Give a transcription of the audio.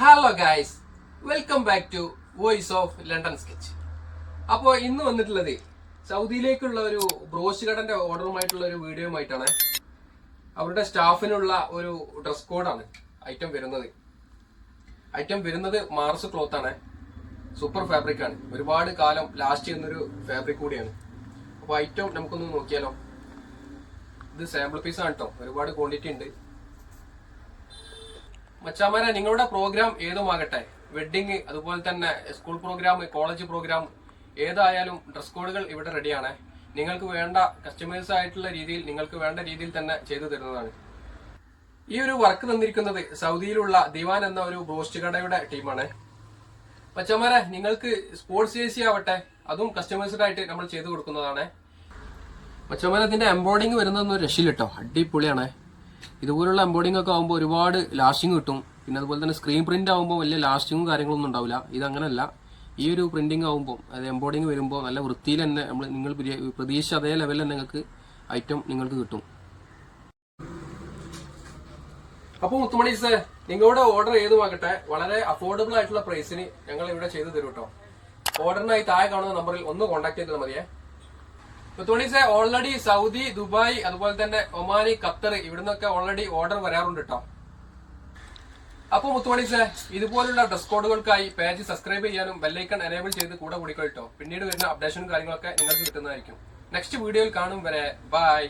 Hello guys welcome back to voice of London sketch അപ്പോൾ ഇന്ന് വന്നിട്ടുള്ളത് സൗദിയിലേക്കുള്ള ഒരു ബ്രോഷ് കടന്റെ ഓർഡറുമായിട്ടുള്ള ഒരു വീഡിയോയുമായിട്ടാണ് അവരുടെ സ്റ്റാഫിനുള്ള ഒരു ഡ്രസ് കോഡാണ് ഐറ്റം വരുന്നത്. ഐറ്റം വരുന്നത് മാർസ് ക്ലോത്ത് ആണ്. സൂപ്പർ ഫാബ്രിക് ആണ്. ഒരുപാട് കാലം ലാസ്റ്റ് ചെയ്യുന്നൊരു ഫാബ്രിക് കൂടിയാണ്. അപ്പോൾ ഐറ്റം നമുക്കൊന്ന് നോക്കിയാലോ? ഇത് സാമ്പിൾ പീസ് ആണ് കേട്ടോ ഒരുപാട് ക്വാണ്ടിറ്റി ഉണ്ട്. മച്ചാമാരെ നിങ്ങളുടെ പ്രോഗ്രാം ഏതുമാകട്ടെ? വെഡിങ് അതുപോലെ തന്നെ സ്കൂൾ പ്രോഗ്രാം കോളേജ് പ്രോഗ്രാം ഏതായാലും ഡ്രസ് കോഡുകൾ ഇവിടെ റെഡിയാണ് നിങ്ങൾക്ക് വേണ്ട കസ്റ്റമേഴ്സ് ആയിട്ടുള്ള രീതിയിൽ നിങ്ങൾക്ക് വേണ്ട രീതിയിൽ തന്നെ ചെയ്തു തരുന്നതാണ്. ഈ ഒരു വർക്ക് തന്നിരിക്കുന്നത് സൗദിയിലുള്ള ദിവാൻ എന്ന ഒരു ബ്രോസ്റ്റ് കടയുടെ ടീമാണ് പച്ചമാരെ നിങ്ങൾക്ക് സ്പോർട്സ് ജേഴ്സി ആവട്ടെ അതും കസ്റ്റമേഴ്സിനായിട്ട് നമ്മൾ ചെയ്തു കൊടുക്കുന്നതാണ്. പച്ചമാരെ ഇതിന്റെ എംബോർഡിങ് വരുന്നതെന്ന് ഒരു രക്ഷയില്ല കേട്ടോ അടിപൊളിയാണ്. ഇതുപോലുള്ള എംബോർഡിംഗ് ഒക്കെ ആകുമ്പോൾ ഒരുപാട് ലാസ്റ്റിംഗ് കിട്ടും. പിന്നെ അതുപോലെ തന്നെ സ്ക്രീൻ പ്രിന്റ് ആകുമ്പോൾ വലിയ ലാസ്റ്റിങ്ങും കാര്യങ്ങളൊന്നും ഉണ്ടാവില്ല. ഇതങ്ങനല്ല. ഈ ഒരു പ്രിന്റിംഗ് ആകുമ്പോൾ അത് എംബോർഡിംഗ് വരുമ്പോൾ നല്ല വൃത്തിയിൽ തന്നെ നമ്മൾ നിങ്ങൾ പ്രതീ- പ്രതീക്ഷിച്ച അതേ ലെവലിൽ തന്നെ നിങ്ങൾക്ക് ഐറ്റം നിങ്ങൾക്ക് കിട്ടും. അപ്പോൾ മുത്തുമണീസ് നിങ്ങളുടെ ഓർഡർ ഏതുമാകട്ടെ വളരെ അഫോർഡബിൾ ആയിട്ടുള്ള പ്രൈസിന് ഞങ്ങൾ ഇവിടെ ചെയ്തു തരും കേട്ടോ ഓർഡറിനായി താഴെ കാണുന്ന നമ്പറിൽ ഒന്ന് കോൺടാക്ട് ചെയ്താൽ മതിയേ. മുത്തുമണീസ് ഓൾറെഡി സൗദി ദുബായ് അതുപോലെ തന്നെ ഒമാനി ഖത്തർ ഇവിടുന്നൊക്കെ ഓൾറെഡി ഓർഡർ വരാറുണ്ട് കേട്ടോ അപ്പൊ മുത്തുമണീസ് ഇതുപോലുള്ള ഡ്രസ് കോഡുകൾക്കായി പേജ് സബ്സ്ക്രൈബ് ചെയ്യാനും ബെല്ലൈക്കൺ എനേബിൾ ചെയ്ത് കൂടെ കൂടിക്കോ പിന്നീട് വരുന്ന അപ്ഡേഷനും കാര്യങ്ങളൊക്കെ നിങ്ങൾക്ക് കിട്ടുന്നതായിരിക്കും. നെക്സ്റ്റ് വീഡിയോയിൽ കാണും വരെ. ബൈ